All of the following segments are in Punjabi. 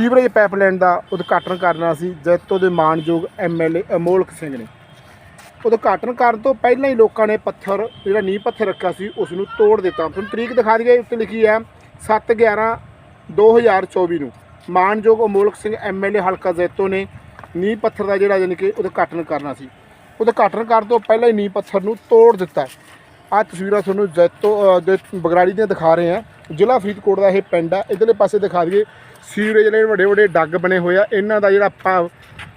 ਸੀਵਰੇਜ ਪਾਈਪਲਾਈਨ ਦਾ ਉਦਘਾਟਨ ਕਰਨਾ ਸੀ, ਜੈਤੋ ਦੇ ਮਾਨਯੋਗ ਐਮਐਲਏ ਅਮੋਲਕ ਸਿੰਘ ਨੇ। ਉਦਘਾਟਨ ਕਰਨ ਤੋਂ ਪਹਿਲਾਂ ਹੀ ਲੋਕਾਂ ਨੇ ਪੱਥਰ, ਜਿਹੜਾ ਨੀਂਹ ਪੱਥਰ ਰੱਖਿਆ ਸੀ, ਉਸ ਨੂੰ ਤੋੜ ਦਿੱਤਾ। ਤੁਹਾਨੂੰ ਤਰੀਕ ਦਿਖਾ ਦਈਏ, ਉੱਤੇ ਲਿਖੀ ਹੈ 7 11 2024 ਨੂੰ। ਮਾਨਯੋਗ ਅਮੋਲਕ ਸਿੰਘ ਐਮਐਲਏ ਹਲਕਾ ਜੈਤੋ ਨੇ ਨੀਂਹ ਪੱਥਰ ਦਾ ਜਿਹੜਾ ਯਾਨੀ ਕਿ ਉਦਘਾਟਨ ਕਰਨਾ ਸੀ। ਉਦਘਾਟਨ ਕਰਨ ਤੋਂ ਪਹਿਲਾਂ ਹੀ ਨੀਂਹ ਪੱਥਰ ਨੂੰ ਤੋੜ ਦਿੱਤਾ। ਆ ਤਸਵੀਰਾਂ ਤੁਹਾਨੂੰ ਜੈਤੋ ਅ, ਦੇ ਬਗਰਾੜੀ ਦੀਆਂ ਦਿਖਾ ਰਹੇ ਆ ਜ਼ਿਲ੍ਹਾ ਫਰੀਦਕੋਟ ਦਾ ਇਹ ਪਿੰਡ ਆ। ਇਧਰਲੇ ਪਾਸੇ ਦਿਖਾ ਦਈਏ ਸੀਵਰੇਜ ਜਿਹੜੇ ਵੱਡੇ ਵੱਡੇ ਡੱਗ ਬਣੇ ਹੋਏ ਆ। ਇਹਨਾਂ ਦਾ ਜਿਹੜਾ ਪਾ-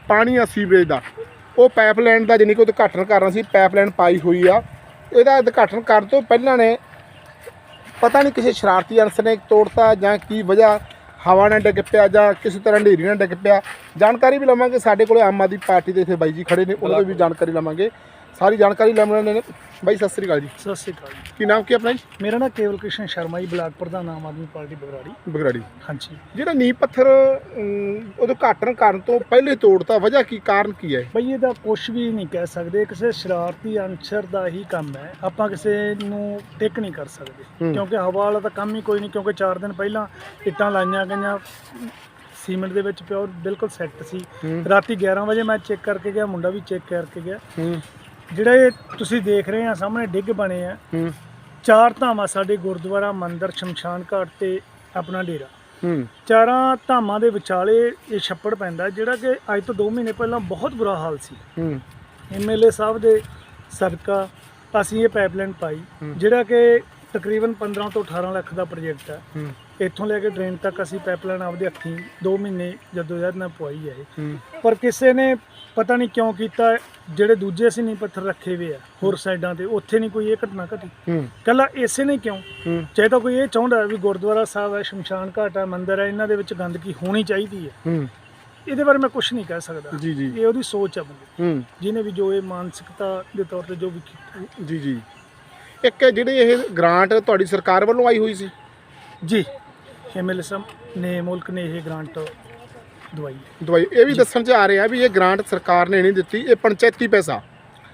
ਪਾਣੀ ਆ ਸੀਵਰੇਜ ਦਾ ਉਹ ਪਾਈਪਲਾਈਨ ਦਾ ਜਿੰਨੀ ਕਿ ਉਦਘਾਟਨ ਕਰਨਾ ਸੀ ਪਾਈਪਲਾਈਨ ਪਾਈ ਹੋਈ ਆ। ਇਹਦਾ ਉਦਘਾਟਨ ਕਰਨ ਤੋਂ ਪਹਿਲਾਂ ਨੇ ਪਤਾ ਨਹੀਂ ਕਿਸੇ ਸ਼ਰਾਰਤੀ ਅਨਸਰ ਨੇ ਤੋੜਤਾ ਜਾਂ ਕੀ ਵਜ੍ਹਾ ਹਵਾ ਨਾਲ ਡਿੱਗ ਪਿਆ ਜਾਂ ਕਿਸੇ ਤਰ੍ਹਾਂ ਹਨੇਰੀ ਨਾਲ ਡਿੱਗ ਪਿਆ। ਜਾਣਕਾਰੀ ਵੀ ਲਵਾਂਗੇ। ਸਾਡੇ ਕੋਲੇ ਆਮ ਆਦਮੀ ਪਾਰਟੀ ਦੇ ਇੱਥੇ ਬਾਈ ਜੀ ਖੜੇ ਨੇ ਉਹਨਾਂ ਤੋਂ ਵੀ ਜਾਣਕਾਰੀ ਲਵਾਂਗੇ। ਸਾਰੀ ਜਾਣਕਾਰੀ ਲੈਣ ਨੇ। ਬਾਈ ਸਤਿ ਸ੍ਰੀ ਅਕਾਲ ਜੀ। ਸਤਿ ਸ਼੍ਰੀ ਅਕਾਲ ਜੀ। ਕੀ ਨਾਮ ਕੀ ਆਪਣਾ ਜੀ? ਮੇਰਾ ਨਾਮ ਕੇਵਲ ਕ੍ਰਿਸ਼ਨ ਸ਼ਰਮਾ ਜੀ ਬਲਾਕ ਪ੍ਰਧਾਨ ਆਮ ਆਦਮੀ ਪਾਰਟੀ ਬਗਰਾੜੀ। ਬਗਰਾੜੀ। ਹਾਂਜੀ। ਜਿਹੜਾ ਨੀਂਹ ਪੱਥਰ ਅਮ, ਉਦਘਾਟਨ ਕਰਨ ਤੋਂ ਪਹਿਲੇ ਤੋੜਤਾ ਵਜ੍ਹਾ ਕੀ ਕਾਰਨ ਕੀ ਹੈ ਬਈ ਇਹਦਾ ਕੁਝ ਵੀ ਨਹੀਂ ਕਹਿ ਸਕਦੇ। ਕਿਸੇ ਸ਼ਰਾਰਤੀ ਅਨਸਰ ਦਾ ਹੀ ਕੰਮ ਹੈ। ਆਪਾਂ ਕਿਸੇ ਨੂੰ ਟਿਕ ਨਹੀਂ ਕਰ ਸਕਦੇ। ਹੂੰ। ਕਿਉਂਕਿ ਹਵਾ ਵਾਲਾ ਤਾਂ ਕੰਮ ਹੀ ਕੋਈ ਨਹੀਂ ਕਿਉਂਕਿ 4 ਦਿਨ ਪਹਿਲਾਂ ਇੱਟਾਂ ਲਾਈਆਂ ਗਈਆਂ। ਸੀਮੈਂਟ ਦੇ ਵਿੱਚ ਪਿਓਰ ਬਿਲਕੁਲ ਸੈੱਟ ਸੀ। ਹੂੰ। ਰਾਤੀ 11 ਵਜੇ ਮੈਂ ਚੈੱਕ ਕਰਕੇ ਗਿਆ ਮੁੰਡਾ ਵੀ ਚੈੱਕ ਕਰਕੇ ਗਿਆ। ਹੂੰ। ਜਿਹੜਾ ਇਹ ਤੁਸੀਂ ਦੇਖ ਰਹੇ ਆ ਸਾਹਮਣੇ ਡਿੱਗ ਬਣੇ ਆ। ਹੂੰ। ਚਾਰ ਧਾਮਾਂ ਸਾਡੇ ਗੁਰਦੁਆਰਾ ਮੰਦਿਰ ਸ਼ਮਸ਼ਾਨ ਘਾਟ ਤੇ ਆਪਣਾ ਡੇਰਾ। ਹੂੰ। ਚਾਰਾਂ ਧਾਮਾਂ ਦੇ ਵਿਚਾਲੇ ਇਹ ਛੱਪੜ ਪੈਂਦਾ ਜਿਹੜਾ ਕਿ ਅੱਜ ਤੋਂ 2 ਮਹੀਨੇ ਪਹਿਲਾਂ ਬਹੁਤ ਬੁਰਾ ਹਾਲ ਸੀ। ਹੂੰ। ਐਮਐਲਏ ਸਾਹਿਬ ਦੇ ਸਦਕਾ ਅਸੀਂ ਇਹ ਪਾਈਪਲਾਈਨ ਪਾਈ। ਜਿਹੜਾ ਕਿ ਤਕਰੀਬਨ 15 ਤੋਂ 18 ਲੱਖ ਦਾ ਪ੍ਰੋਜੈਕਟ ਹੂੰ। ਇੱਥੋਂ ਲੈ ਕੇ ਡਰੇਨ ਤੱਕ ਅਸੀਂ ਪਾਈਪਲਾਈਨ ਆਪਦੇ ਹੱਥੀਂ 2 ਮਹੀਨੇ ਜਦੋਂ ਯਾਦ ਨਾਲ ਪਵਾਈ ਹੈ ਇਹ। ਪਰ ਕਿਸੇ ਨੇ ਪਤਾ ਨਹੀਂ ਕਿਉਂ ਕੀਤਾ ਜਿਹੜੇ ਦੂਜੇ ਅਸੀਂ ਨਹੀਂ ਪੱਥਰ ਰੱਖੇ ਹੋਏ ਆ ਹੋਰ ਸਾਈਡਾਂ ਤੇ ਉੱਥੇ ਨਹੀਂ ਕੋਈ ਇਹ ਘਟਨਾ ਘਟੀ। ਹੂੰ। ਕੱਲਾ ਇਸੇ ਨੇ ਕਿਉਂ? ਹੂੰ। ਚਾਹੇ ਤਾਂ ਕੋਈ ਇਹ ਚਾਹੁੰਦਾ ਹੈ ਵੀ ਗੁਰਦੁਆਰਾ ਸਾਹਿਬ ਹੈ ਸ਼ਮਸ਼ਾਨ ਘਾਟ ਹੈ ਮੰਦਿਰ ਹੈ ਇਹਨਾਂ ਦੇ ਵਿੱਚ ਗੰਦਗੀ ਹੋਣੀ ਚਾਹੀਦੀ ਹੈ। ਹੂੰ। ਇਹਦੇ ਬਾਰੇ ਮੈਂ ਕੁਝ ਨਹੀਂ ਕਹਿ ਸਕਦਾ। ਜੀ ਜੀ। ਇਹ ਉਹਦੀ ਸੋਚ ਹੈ ਬੰਦੇ ਹੂੰ। ਜਿਹਨੇ ਵੀ ਜੋ ਇਹ ਮਾਨਸਿਕਤਾ ਦੇ ਤੌਰ ਤੇ ਜੋ ਵੀ ਕੀਤਾ। ਜੀ ਜੀ। ਇੱਕ ਜਿਹੜੀ ਇਹ ਗ੍ਰਾਂਟ ਤੁਹਾਡੀ ਸਰਕਾਰ ਵੱਲੋਂ ਆਈ ਹੋਈ ਸੀ? ਜੀ। ਸਾਹਿਬ ਨੇ ਮੁਲਕ ਨੇ ਇਹ ਗ੍ਰਾਂਟ ਦਵਾਈ। ਦਵਾਈ। ਇਹ ਵੀ ਦੱਸਣ ਚ ਆ ਰਿਹਾ ਵੀ ਇਹ ਗ੍ਰਾਂਟ ਸਰਕਾਰ ਨੇ ਨਹੀਂ ਦਿੱਤੀ ਇਹ ਪੰਚਾਇਤੀ ਪੈਸਾ?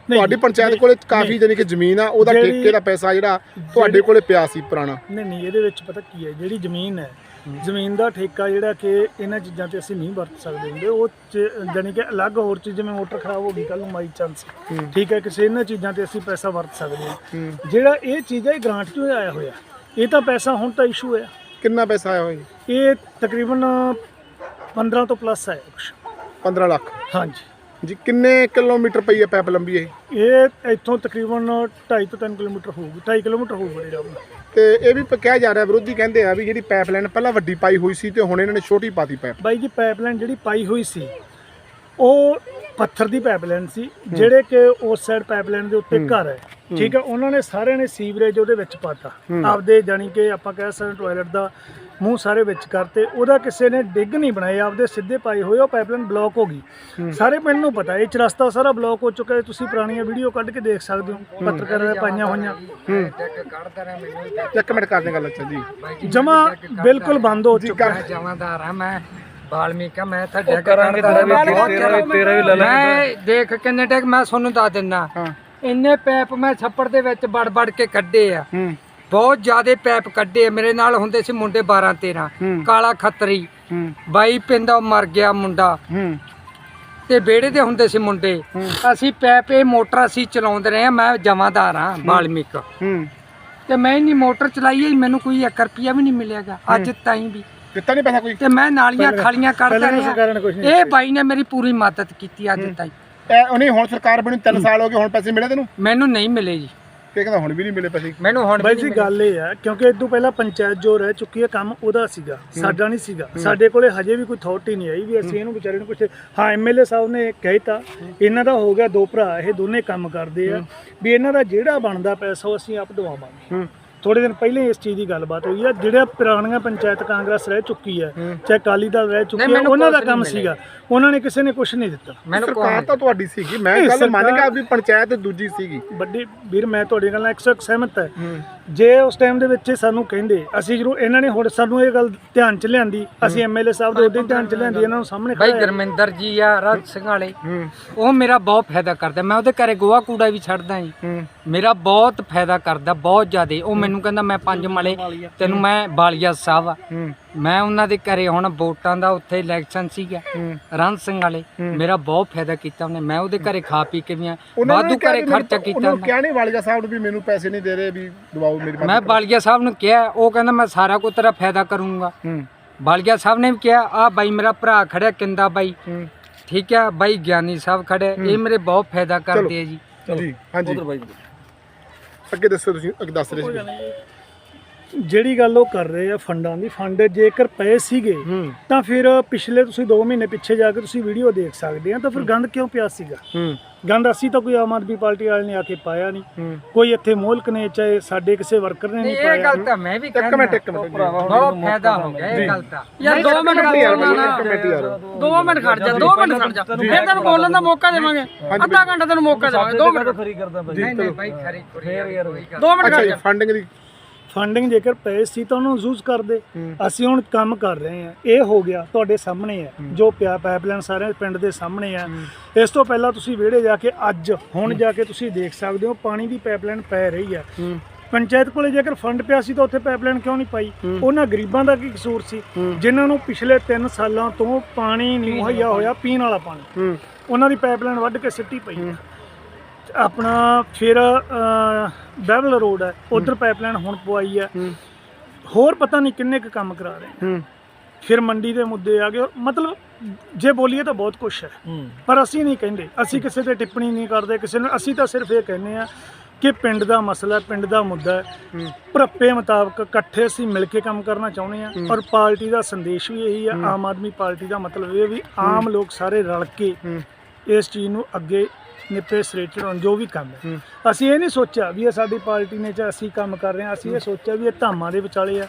ਨਹੀਂ, ਤੁਹਾਡੀ ਪੰਚਾਇਤ ਨਹੀਂ, ਕੋਲੇ ਕਾਫੀ ਨਹੀਂ, ਜਾਨੀ ਕਿ ਜ਼ਮੀਨ ਆ ਉਹਦਾ ਜਿਹੜੀ- ਠੇਕੇ ਦਾ ਪੈਸਾ ਜਿਹੜਾ ਤੁਹਾਡੇ ਕੋਲੇ ਪਿਆ ਸੀ ਪੁਰਾਣਾ। ਨਹੀਂ ਨਹੀਂ ਇਹਦੇ ਵਿੱਚ ਪਤਾ ਕੀ ਹੈ ਜਿਹੜੀ ਜ਼ਮੀਨ ਹੈ ਜ਼ਮੀਨ ਦਾ ਠੇਕਾ ਜਿਹੜਾ ਕਿ ਇਹਨਾਂ ਚੀਜ਼ਾਂ ਤੇ ਅਸੀਂ ਨਹੀਂ ਵਰਤ ਸਕਦੇ ਹੁੰਦੇ ਉਹ ਚ- ਜਾਣੀ ਕਿ ਅਲੱਗ ਹੋਰ ਚੀਜ਼ ਜਿਵੇਂ ਮੋਟਰ ਖਰਾਬ ਹੋ ਗਈ ਕੱਲ ਨੂੰ ਮਾਈ ਚਾਂਸ ਹੂੰ। ਠੀਕ ਹੈ ਕਿਸੇ ਇਹਨਾਂ ਚੀਜ਼ਾਂ ਤੇ ਅਸੀਂ ਪੈਸਾ ਵਰਤ ਸਕਦੇ ਹਾਂ। ਹੂੰ। ਜਿਹੜਾ ਇਹ ਚੀਜ਼ ਹੈ ਇਹ ਗ੍ਰਾਂਟ ਕਿਉਂ ਆਇਆ ਹੋਇਆ। ਇਹ ਤਾਂ ਪੈਸਾ ਹੁਣ ਤਾਂ ਇਸ਼ੂ ਹੈ ਕਿੰਨਾ ਪੈਸਾ ਆਇਆ ਹੋਇਆ? ਇਹ ਤਕਰੀਬਨ 15 ਤੋਂ ਪਲੱਸ ਹੈ ਕੁਛ। 15 ਲੱਖ। ਹਾਂਜੀ। ਜੀ ਕਿੰਨੇ ਕਿਲੋਮੀਟਰ ਪਈ ਹੈ ਪਾਈਪ ਲੰਬੀ ਇਹ? ਇਹ ਇੱਥੋਂ ਤਕਰੀਬਨ 2.5 ਤੋਂ 3 ਕਿਲੋਮੀਟਰ ਹੋਊਗੀ 2.5 ਕਿਲੋਮੀਟਰ ਹੋਊਗਾ ਜਿਹੜਾ ਆਪਣਾ। ਤੇ ਇਹ ਵੀ ਪ- ਕਿਹਾ ਜਾ ਰਿਹਾ ਵਿਰੋਧੀ ਕਹਿੰਦੇ ਆ ਵੀ ਜਿਹੜੀ ਪਾਈਪਲਾਈਨ ਪਹਿਲਾਂ ਵੱਡੀ ਪਾਈ ਹੋਈ ਸੀ ਤੇ ਹੁਣ ਇਹਨਾਂ ਨੇ ਛੋਟੀ ਪਾਤੀ ਪਾਈਪ ਬਾਈ ਜੀ ਪਾਈਪਲਾਈਨ ਜਿਹੜੀ ਪਾਈ ਹੋਈ ਸੀ ਉਹ ਪੱਥਰ ਦੀ ਪਾਈਪਲਾਈਨ ਸੀ ਜਿਹੜੇ ਕਿ ਉਸ ਸਾਈਡ ਪਾਈਪਲਾਈਨ ਦੇ ਉੱਤੇ ਘਰ ਹੈ। ਠੀਕ ਹੈ ਉਹਨਾਂ ਨੇ ਸਾਰਿਆਂ ਨੇ ਸੀਵਰੇਜ ਉਹਦੇ ਵਿੱਚ ਪਾਤਾ। ਹੂੰ। ਆਪਦੇ ਜਾਨੀ ਕਿ ਆਪਾਂ ਕਹਿ ਸਕਦੇ ਟਾਇਲਟ ਦਾ ਮੂੰਹ ਸਾਰੇ ਵਿੱਚ ਕਰਤੇ। ਉਹਦਾ ਕਿਸੇ ਨੇ ਡਿੱਗ ਨਹੀਂ ਬਣਾਏ ਆਪਦੇ ਸਿੱਧੇ ਪਾਏ ਹੋਏ ਉਹ ਪਾਈਪਲਾਈਨ ਬਲੌਕ ਹੋ ਗਈ। ਸਾਰੇ ਪਿੰਡ ਨੂੰ ਪਤਾ ਇਹ ਚ ਰਸਤਾ ਸਾਰਾ ਬਲੌਕ ਹੋ ਚੁੱਕਾ ਹੈ ਤੁਸੀਂ ਪੁਰਾਣੀਆਂ ਵੀਡੀਓ ਕੱਢ ਕੇ ਦੇਖ ਸਕਦੇ ਹੋ ਪੱਤਰਕਾਰਾਂ ਨੇ ਪਾਈਆਂ ਹੋਈਆਂ। ਹੂੰ। ਇੱਕ ਮਿੰਟ ਕਰਦੇ ਗੱਲ ਅੱਛਾ ਜੀ। ਜਮਾ ਬਿਲਕੁਲ ਬੰਦ ਹੋ ਚੁੱਕਾ ਹੈ। ਜਮਾਦਾਰ ਆ ਮੈਂ ਬਾਲਮੀਕ ਆ ਮੈਂ ਤੁਹਾਡੇ ਕਰਾਂਗੇ ਤੇਰਾ ਵੀ ਤੇਰਾ ਵੀ ਲੈ ਮੈਂ ਦੇਖ ਕਿੰਨੇ ਟੈਕ ਮੈਂ ਤੁਹਾਨੂੰ ਦੱਸ ਦਿੰਦਾ। ਹਾਂ। ਇੰਨੇ ਪੈਪ ਮੈਂ ਛੱਪੜ ਦੇ ਵਿੱਚ ਵੜ ਵੜ ਕੇ ਕੱਢੇ ਆ। ਹੂੰ। ਬਹੁਤ ਜ਼ਿਆਦੇ ਪੈਪ ਕੱਢੇ ਆ। ਮੇਰੇ ਨਾਲ ਹੁੰਦੇ ਸੀ ਮੁੰਡੇ 12 13 ਹੂੰ। ਕਾਲਾ ਖੱਤਰੀ। ਹੂੰ। ਬਾਈ ਪਿੰਦਾ ਮਰ ਗਿਆ ਮੁੰਡਾ। ਹੂੰ। ਤੇ ਵਿਹੜੇ ਦੇ ਹੁੰਦੇ ਸੀ ਮੁੰਡੇ। ਅਸੀਂ ਪੈਪ ਇਹ ਮੋਟਰ ਅਸੀਂ ਚਲਾਉਂਦੇ ਰਹੇ ਆ। ਮੈਂ ਜਮਾਦਾਰ ਆ ਬਾਲਮੀਕ। ਹੂੰ। ਤੇ ਮੈਂ ਇੰਨੀ ਮੋਟਰ ਚਲਾਈ ਹੈ ਮੈਨੂੰ ਕੋਈ 1 ਰੁਪਿਆ ਵੀ ਨਹੀਂ ਮਿਲਿਆਗਾ। ਅੱਜ ਤਾਈਂ ਵੀ। ਦਿੱਤਾ ਨਹੀਂ ਪੈਸਾ ਕੋਈ? ਤੇ ਮੈਂ ਨਾਲੀਆਂ ਖਾਲੀਆਂ ਕਰਦਾ ਪਹਿਲਾਂ ਵੀ ਰਿਹਾ। ਸਰਕਾਰ ਨੇ ਕੁਝ ਨਹੀਂ ਇਹ ਬਾਈ ਨੇ ਮੇਰੀ ਪੂਰੀ ਮਦਦ ਕੀਤੀ ਅੱਜ ਤਾਈਂ। ਇਹ ਉਹਨੇ ਹੁਣ ਸਰਕਾਰ ਬਣੀ 3 ਸਾਲ ਹੋ ਗਏ ਹੁਣ ਪੈਸੇ ਮਿਲੇ ਤੈਨੂੰ? ਮੈਨੂੰ ਨਹੀਂ ਮਿਲੇ ਜੀ। ਇਹ ਕਹਿੰਦਾ ਹੁਣ ਵੀ ਨਹੀਂ ਮਿਲੇ ਪੈਸੇ। ਮੈਨੂੰ ਹੁਣ ਬਾਈ ਵੀ ਜੀ ਨਹੀਂ ਗੱਲ ਇਹ ਹੈ ਕਿਉਂਕਿ ਇਦੋਂ ਪਹਿਲਾਂ ਪੰਚਾਇਤ ਜੋ ਰਹਿ ਚੁੱਕੀ ਹੈ ਕੰਮ ਉਹਦਾ ਸੀਗਾ ਸਾਡਾ ਨਹੀਂ ਸੀਗਾ। ਸਾਡੇ ਕੋਲੇ ਹਜੇ ਵੀ ਕੋਈ ਅਥਾਰਟੀ ਨਹੀਂ ਆਈ ਵੀ ਅਸੀਂ ਇਹਨੂੰ ਵਿਚਾਰੇ ਨੂੰ ਕੁਝ ਹਾਂ ਐਮਐਲਏ ਸਾਹਿਬ ਨੇ ਕਹਿਤਾ ਇਹਨਾਂ ਦਾ ਹੋ ਗਿਆ ਦੋ ਭਰਾ ਇਹ ਦੋਨੇ ਕੰਮ ਕਰਦੇ ਆ। ਵੀ ਇਹਨਾਂ ਦਾ ਜਿਹੜਾ ਬਣਦਾ ਪੈਸਾ ਉਹ ਅਸੀਂ ਆਪ ਦਵਾਵਾਂਗੇ। ਹੂੰ। ਥੋੜੇ ਦਿਨ ਪਹਿਲੇ ਇਸ ਚੀਜ਼ ਦੀ ਗੱਲਬਾਤ ਹੋਈ ਆ ਜਿਹੜਾ ਪੁਰਾਣੀਆਂ ਪੰਚਾਇਤ ਕਾਂਗਰਸ ਰਹਿ ਚੁੱਕੀ ਹੈ। ਚਾਹੇ ਅਕਾਲੀ ਦਲ ਰਹਿ ਚੁੱਕੀ ਹੈ ਉਹਨਾਂ ਦਾ ਕੰਮ ਸੀਗਾ। ਉਹਨਾਂ ਨੇ ਕਿਸੇ ਨੇ ਕੁਝ ਨਹੀਂ ਦਿੱਤਾ। ਮੈਨੂੰ ਸਰਕਾਰ ਤਾਂ ਤੁਹਾਡੀ ਸੀਗੀ। ਮੈਂ ਗੱਲ ਮੰਨ ਗਿਆ ਵੀ ਪੰਚਾਇਤ ਦੂਜੀ ਸੀਗੀ। ਵੱਡੀ ਵੀਰ ਮੈਂ ਤੁਹਾਡੀ ਗੱਲ ਨਾਲ 100 ਸਹਿਮਤ ਹੂੰ। ਜੇ ਉਸ ਟਾਈਮ ਦੇ ਵਿੱਚ ਸਾਨੂੰ ਕਹਿੰਦੇ ਅਸੀਂ ਜਰੂਰ ਇਹਨਾਂ ਨੇ ਹੁਣ ਸਾਨੂੰ ਇਹ ਗੱਲ ਧਿਆਨ ਚ ਲਿਆਂਦੀ ਅਸੀਂ ਐਮਐਲਏ ਸਾਹਿਬ ਦੇ ਉਹਦੇ ਧਿਆਨ ਚ ਲਿਆਂਦੀ ਇਹਨਾਂ ਨੂੰ ਸਾਹਮਣੇ ਬਾਈ ਖੜਾਇਆ ਗੁਰਮਿੰਦਰ ਜੀ ਆ ਰਾਜ ਸਿੰਘ ਵਾਲੇ ਉਹ ਮੇਰਾ ਬਹੁਤ ਫਾਇਦਾ ਕਰਦਾ ਮੈਂ ਉਹਦੇ ਘਰੇ ਗੋਹਾ ਕੂੜਾ ਵੀ ਛੱਡਦਾ ਜੀ ਹੂੰ। ਮੇਰਾ ਬਹੁਤ ਫਾਇਦਾ ਕਰਦਾ ਬਹੁਤ ਜ਼ਿਆਦੇ ਉਹ ਮੈਨੂੰ ਕਹਿੰਦਾ ਮੈਂ ਪੰਜ ਮਲੇ ਤੈਨੂੰ ਮੈਂ ਬਾਲੀਆ ਸਾਹਿਬ ਆ। ਮੈਂ ਉਹਨਾਂ ਦੇ ਘਰੇ ਹੁਣ ਵੋਟਾਂ ਦਾ ਉੱਥੇ ਇਲੈਕਸ਼ਨ ਸੀਗਾ ਰਣ ਸਿੰਘ ਵਾਲੇ। ਮੇਰਾ ਬਹੁਤ ਫਾਇਦਾ ਕੀਤਾ ਉਹਨੇ। ਮੈਂ ਉਹਦੇ ਘਰੇ ਖਾ ਪੀ ਕੇ ਵੀ ਆ ਵਾਧੂ ਘਰੇ ਖਰਚਾ ਕੀਤਾ ਉਹਨਾਂ ਨੂੰ ਮੈਂ। ਕਿਹਾ ਨਹੀਂ ਵਾਲੀਆ ਸਾਹਿਬ ਨੂੰ ਵੀ ਮੈਨੂੰ ਪੈਸੇ ਨਹੀਂ ਦੇ ਰਹੇ ਵੀ ਦਵਾਓ ਮੇਰੀ ਮਦਦ ਮੈਂ। ਬਾਲੀਆ ਸਾਹਿਬ ਨੂੰ ਕਿਹਾ ਉਹ ਕਹਿੰਦਾ ਮੈਂ ਸਾਰਾ ਕੁਝ ਤੇਰਾ ਫਾਇਦਾ ਕਰੂੰਗਾ। ਹੂੰ। ਬਾਲੀਆ ਸਾਹਿਬ ਨੇ ਵੀ ਕਿਹਾ ਆ ਬਾਈ ਮੇਰਾ ਭਰਾ ਖੜਿਆ ਕਿੰਦਾ ਬਾਈ? ਠੀਕ ਹੈ ਬਾਈ ਗਿਆਨੀ ਸਾਹਿਬ ਖੜੇ। ਇਹ ਮੇਰੇ ਬਹੁਤ ਫਾਇਦਾ ਕਰਦੇ ਆ ਜੀ। ਜੀ ਹਾਂਜੀ। ਅੱਗੇ ਦੱਸੋ ਤੁਸੀਂ ਅੱਗੇ ਦੱਸ ਰਹੇ ਸੀ। ਜਿਹੜੀ ਗੱਲ ਉਹ ਕਰ ਰਹੇ ਆ ਫੰਡਾਂ ਦੀ ਫੰਡ ਜੇਕਰ ਪਏ ਸੀਗੇ ਤਾਂ ਫਿਰ ਪਿਛਲੇ ਤੁਸੀਂ 2 ਮਹੀਨੇ ਪਿੱਛੇ ਜਾ ਕੇ ਤੁਸੀਂ ਵੀਡੀਓ ਦੇਖ ਸਕਦੇ ਆ ਤਾਂ ਫਿਰ ਗੰਦ ਕਿਉਂ ਪਿਆ ਸੀਗਾ? ਗੰਦ ਅਸੀਂ ਤਾਂ ਕੋਈ ਆਮ ਆਦਮੀ ਪਾਰਟੀ ਵਾਲੇ ਨੇ ਆ ਕੇ ਪਾਇਆ ਨਹੀਂ। ਕੋਈ ਇੱਥੇ ਮੁਲਕ ਨੇ ਚਾਹੇ ਸਾਡੇ ਕਿਸੇ ਵਰਕਰ ਨੇ ਨਹੀਂ ਨਹੀਂ ਇਹ ਪਾਇਆ। ਗੱਲ ਤਾਂ ਮੈਂ ਵੀ ਇੱਕ ਕਹਿੰਦਾ। ਮਿੰਟ ਇੱਕ ਮਿੰਟ। ਬਹੁਤ ਫਾਇਦਾ ਹੋ ਗਿਆ ਇਹ ਗੱਲ ਤਾਂ। ਯਾਰ 2 ਮਿੰਟ ਯਾਰ ਖੜ ਜਾ ਇੱਕ ਮਿੰਟ ਯਾਰ 2 ਮਿੰਟ ਖੜ ਜਾ 2 ਮਿੰਟ ਖੜ ਜਾ। ਫਿਰ ਤੈਨੂੰ ਬੋਲਣ ਦਾ ਮੌਕਾ ਦੇਵਾਂਗੇ। ਅੱਧਾ ਘੰਟਾ ਤੈਨੂੰ ਮੌਕਾ ਦੇਵਾਂਗੇ 2 ਮਿੰਟ। ਨਹੀਂ ਨਹੀਂ ਬਾਈ ਖਰੀ ਖੁਰੀ ਯਾਰ ਕੋਈ ਗੱਲ 2 ਮਿੰਟ ਖੜ ਜੀ ਜਾ ਫੰਡਿੰਗ ਦੀ ਫੰਡਿੰਗ ਜੇਕਰ ਪਏ ਸੀ ਤਾਂ ਉਹਨੂੰ ਯੂਜ਼ ਕਰਦੇ। ਅਸੀਂ ਹੁਣ ਕੰਮ ਕਰ ਰਹੇ ਹਾਂ। ਇਹ ਹੋ ਗਿਆ ਤੁਹਾਡੇ ਸਾਹਮਣੇ ਹੈ ਜੋ ਪਿਆ ਪਾਈਪਲਾਈਨ ਸਾਰੇ ਪਿੰਡ ਦੇ ਸਾਹਮਣੇ ਹੈ। ਇਸ ਤੋਂ ਪਹਿਲਾਂ ਤੁਸੀਂ ਵਿਹੜੇ ਜਾ ਕੇ ਅੱਜ ਹੁਣ ਜਾ ਕੇ ਤੁਸੀਂ ਦੇਖ ਸਕਦੇ ਹੋ ਪਾਣੀ ਦੀ ਪਾਈਪਲਾਈਨ ਪੈ ਰਹੀ ਹੈ। ਪੰਚਾਇਤ ਕੋਲੇ ਜੇਕਰ ਫੰਡ ਪਿਆ ਸੀ ਤਾਂ ਉੱਥੇ ਪਾਈਪਲਾਈਨ ਕਿਉਂ ਨਹੀਂ ਪਾਈ? ਉਹਨਾਂ ਗਰੀਬਾਂ ਦਾ ਕੀ ਕਸੂਰ ਸੀ? ਜਿਨ੍ਹਾਂ ਨੂੰ ਪਿਛਲੇ 3 ਸਾਲਾਂ ਤੋਂ ਪਾਣੀ ਨਹੀਂ ਮੁਹੱਈਆ ਹੋਇਆ ਪੀਣ। ਵਾਲਾ ਪਾਣੀ। ਉਹਨਾਂ ਦੀ ਪਾਈਪਲਾਈਨ ਵੱਢ ਕੇ ਸਿੱਟੀ ਪਈ। ਆਪਣਾ ਫਿਰ ਬਹਿਬਲ ਰੋਡ ਹੈ। ਉਧਰ ਪਾਈਪਲਾਈਨ ਹੁਣ ਪਵਾਈ ਹੈ। ਹੋਰ ਪਤਾ ਨਹੀਂ ਕਿੰਨੇ ਕੁ ਕੰਮ ਕਰਾ ਰਹੇ ਨੇ। ਫਿਰ ਮੰਡੀ ਦੇ ਮੁੱਦੇ ਆ ਗਏ। ਮਤਲਬ ਜੇ ਬੋਲੀਏ ਤਾਂ ਬਹੁਤ ਕੁਝ ਹੈ। ਪਰ ਅਸੀਂ ਨਹੀਂ ਕਹਿੰਦੇ। ਅਸੀਂ ਕਿਸੇ ਤੇ ਟਿੱਪਣੀ ਨਹੀਂ ਕਰਦੇ। ਕਿਸੇ ਨੂੰ ਅਸੀਂ ਤਾਂ ਸਿਰਫ ਇਹ ਕਹਿੰਦੇ ਆ ਕਿ ਪਿੰਡ ਦਾ ਮਸਲਾ ਪਿੰਡ ਦਾ ਮੁੱਦਾ ਹੈ। ਭਰਪੇ ਮੁਤਾਬਕ ਇਕੱਠੇ ਅਸੀਂ ਮਿਲ ਕੇ ਕੰਮ ਕਰਨਾ ਚਾਹੁੰਦੇ ਆ ਔਰ ਪਾਰਟੀ ਦਾ ਸੰਦੇਸ਼ ਵੀ ਇਹੀ ਆ ਆਮ ਆਦਮੀ ਪਾਰਟੀ ਦਾ ਮਤਲਬ ਇਹ ਵੀ ਆਮ ਲੋਕ ਸਾਰੇ ਰਲ ਕੇ ਇਸ ਚੀਜ਼ ਨੂੰ ਅੱਗੇ ਨਿਪੇ ਸਿਰੇ ਚੜਾਉਣ ਜੋ ਵੀ ਕੰਮ ਹੈ। ਅਸੀਂ ਇਹ ਨਹੀਂ ਸੋਚਿਆ ਵੀ ਇਹ ਸਾਡੀ ਪਾਰਟੀ ਨੇ ਜਾਂ ਅਸੀਂ ਕੰਮ ਕਰ ਰਹੇ ਹਾਂ। ਅਸੀਂ ਇਹ ਸੋਚਿਆ ਵੀ ਇਹ ਧਾਮਾਂ ਦੇ ਵਿਚਾਲੇ ਆ।